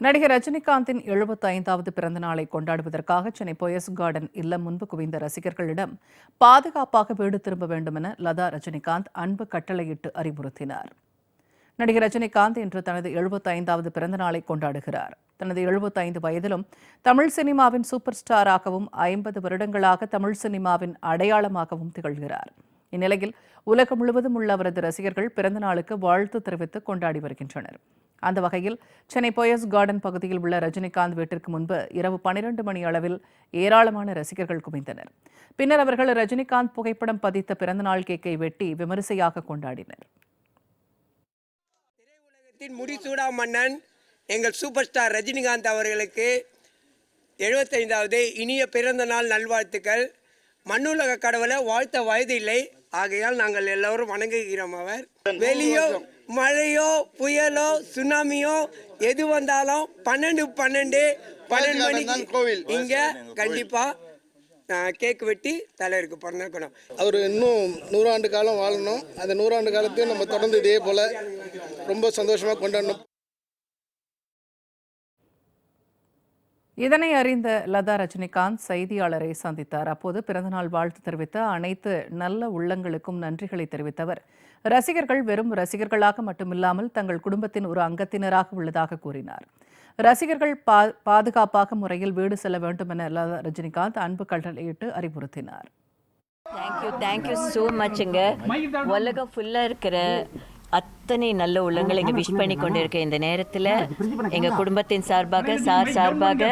நடிகர் ரஜினிகாந்தின் 75வது பிறந்த நாளை கொண்டாடுவதற்காக சென்னை போயஸ் கார்டன் இல்லம் முன்பு குவிந்த ரசிகர்களிடம் பாதுகாப்பாக வீடு திரும்ப வேண்டுமென லதா ரஜினிகாந்த் அன்பு கட்டளையிட்டு அறிவுறுத்தினார். நடிகர் ரஜினிகாந்த் இன்று தனது 75வது பிறந்த நாளை கொண்டாடுகிறார். தனது 75 வயதிலும் தமிழ் சினிமாவின் சூப்பர் ஸ்டாராகவும் ஐம்பது வருடங்களாக தமிழ் சினிமாவின் அடையாளமாகவும் திகழ்கிறார். இந்நிலையில் உலகம் முழுவதும் உள்ள அவரது ரசிகர்கள் பிறந்த நாளுக்கு வாழ்த்து தெரிவித்து கொண்டாடி வருகின்றனர். அந்த வகையில் சென்னை போயஸ் கார்டன் பகுதியில் உள்ள ரஜினிகாந்த் வீட்டிற்கு முன்பு இரவு பனிரெண்டு மணி அளவில் ஏராளமான ரசிகர்கள் குவிந்தனர். பின்னர் அவர்கள் ரஜினிகாந்த் புகைப்படம் பதித்த பிறந்தநாள் கேக்கை வெட்டி விமரிசையாக கொண்டாடினர். திரையுலகத்தின் முடிசூடா மன்னன் எங்கள் சூப்பர் ஸ்டார் ரஜினிகாந்த் அவர்களுக்கு எழுபத்தைந்தாவது இனிய பிறந்த நாள் நல்வாழ்த்துக்கள். மண்ணுலக கடவுளை வாழ்த்த வயது இல்லை ஆகையால் நாங்கள் எல்லோரும் வணங்குகிறோம் அவர். வெளியோ மழையோ புயலோ சுனாமியோ எது வந்தாலும் பன்னெண்டு பன்னெண்டு பன்னெண்டு மணிக்கு கோவில். இங்க கண்டிப்பா கேக் வெட்டி தலைவருக்கு பிறந்திருக்கணும் அவர் இன்னும் நூறாண்டு காலம் வாழணும். அந்த நூறாண்டு காலத்தையும் நம்ம தொடர்ந்து இதே போல் ரொம்ப சந்தோஷமாக கொண்டாடணும். இதனை அறிந்த லதா ரஜினிகாந்த் செய்தியாளரை சந்தித்தார். அப்போது பிறந்தநாள் வாழ்த்து தெரிவித்த அனைத்து நல்ல உள்ளங்களுக்கும் நன்றிகளை தெரிவித்தவர். ரசிகர்கள் வெறும் ரசிகர்களாக மட்டுமில்லாமல் தங்கள் குடும்பத்தின் ஒரு அங்கத்தினராக உள்ளதாக கூறினார். ரசிகர்கள் பா பாதுகாப்பாக முறையில் வீடு செல்ல வேண்டும் என லதா ரஜினிகாந்த் அன்பு கட்டளையிட்டு அறிவுறுத்தினார். தேங்க்யூ தேங்க்யூ ஸோ மச்ங்க உலகம் ஃபுல்லாக இருக்கிற அத்தனை நல்ல உள்ளங்கள் இங்கே விஷ் பண்ணி கொண்டு இருக்க இந்த நேரத்தில் எங்கள் குடும்பத்தின் சார்பாக சார் சார்பாக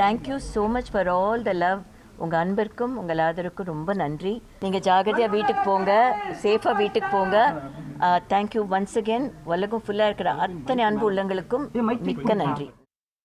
thank you so much for all the love உங்கள் அன்பிற்கும் உங்கள் ஆதரவுக்கும் ரொம்ப நன்றி. நீங்கள் ஜாகிரதையாக வீட்டுக்கு போங்க சேஃபாக வீட்டுக்கு போங்க. தேங்க்யூ ஒன்ஸ் அகேன் உலகம் ஃபுல்லாக இருக்கிற அத்தனை அன்பு உள்ளங்களுக்கும் மிக்க நன்றி.